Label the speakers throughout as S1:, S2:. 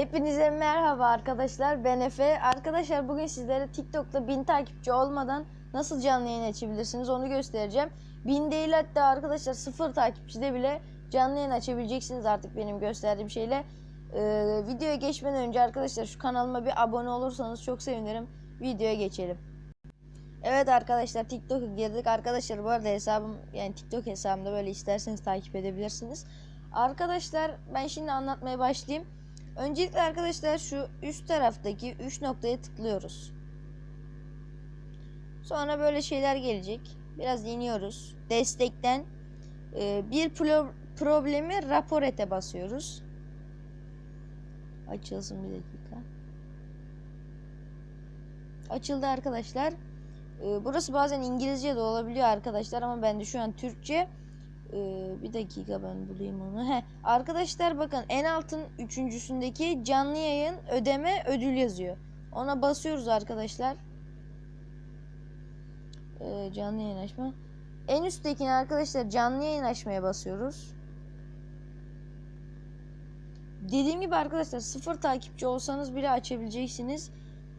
S1: Hepinize merhaba arkadaşlar. Ben Efe. Arkadaşlar bugün sizlere TikTok'ta 1000 takipçi olmadan nasıl canlı yayın açabilirsiniz onu göstereceğim. 1000 değil hatta arkadaşlar 0 takipçide bile canlı yayın açabileceksiniz artık benim gösterdiğim şeyle. Ee, videoya geçmeden önce arkadaşlar şu kanalıma bir abone olursanız çok sevinirim. Videoya geçelim. Evet arkadaşlar TikTok'a girdik. Arkadaşlar bu arada hesabım yani TikTok hesabımda böyle isterseniz takip edebilirsiniz. Arkadaşlar ben şimdi anlatmaya başlayayım. Öncelikle arkadaşlar şu üst taraftaki 3 noktaya tıklıyoruz. Sonra böyle şeyler gelecek. Biraz iniyoruz. Destekten e, bir pro- problemi rapor ete basıyoruz. Açılsın bir dakika. Açıldı arkadaşlar. E, burası bazen İngilizce de olabiliyor arkadaşlar ama ben de şu an Türkçe. Ee, bir dakika ben bulayım onu. He, arkadaşlar bakın en altın üçüncüsündeki canlı yayın ödeme ödül yazıyor. Ona basıyoruz arkadaşlar. Ee, canlı yayın açma. En üsttekine arkadaşlar canlı yayın açmaya basıyoruz. Dediğim gibi arkadaşlar sıfır takipçi olsanız bile açabileceksiniz.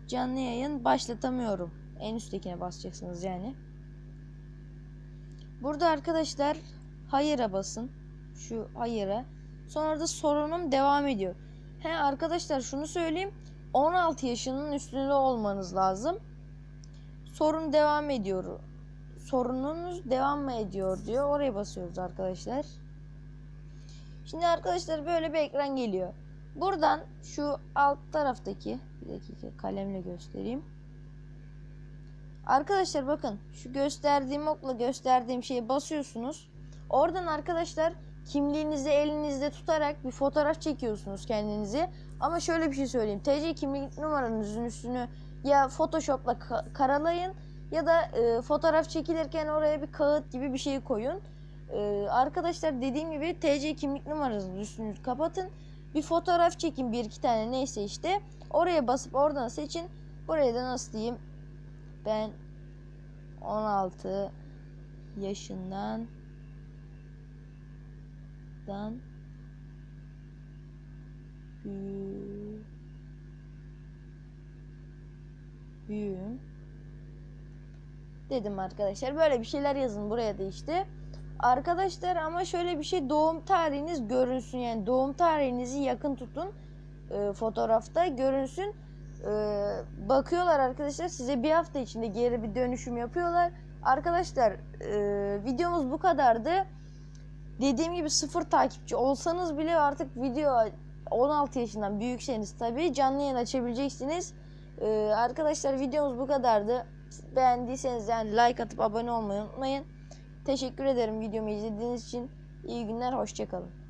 S1: Canlı yayın başlatamıyorum. En üsttekine basacaksınız yani. Burada arkadaşlar hayır'a basın. Şu hayır'a. Sonra da sorunum devam ediyor. He arkadaşlar şunu söyleyeyim. 16 yaşının üstünde olmanız lazım. Sorun devam ediyor. Sorununuz devam mı ediyor diyor. Oraya basıyoruz arkadaşlar. Şimdi arkadaşlar böyle bir ekran geliyor. Buradan şu alt taraftaki bir dakika kalemle göstereyim. Arkadaşlar bakın şu gösterdiğim okla gösterdiğim şeye basıyorsunuz. Oradan arkadaşlar kimliğinizi elinizde tutarak bir fotoğraf çekiyorsunuz kendinizi. Ama şöyle bir şey söyleyeyim. TC kimlik numaranızın üstünü ya Photoshop'la ka- karalayın ya da e, fotoğraf çekilirken oraya bir kağıt gibi bir şey koyun. E, arkadaşlar dediğim gibi TC kimlik numaranızın üstünü kapatın. Bir fotoğraf çekin bir iki tane neyse işte. Oraya basıp oradan seçin. Buraya da nasıl diyeyim ben 16 yaşından dan büyü- büyüğüm dedim arkadaşlar. Böyle bir şeyler yazın buraya da işte. Arkadaşlar ama şöyle bir şey doğum tarihiniz görünsün yani doğum tarihinizi yakın tutun e, fotoğrafta görünsün. E, bakıyorlar arkadaşlar size bir hafta içinde geri bir dönüşüm yapıyorlar. Arkadaşlar e, videomuz bu kadardı. Dediğim gibi sıfır takipçi olsanız bile artık video 16 yaşından büyükseniz tabii canlı yayın açabileceksiniz. E, arkadaşlar videomuz bu kadardı. Beğendiyseniz yani like atıp abone olmayı unutmayın. Teşekkür ederim videomu izlediğiniz için. İyi günler, hoşçakalın.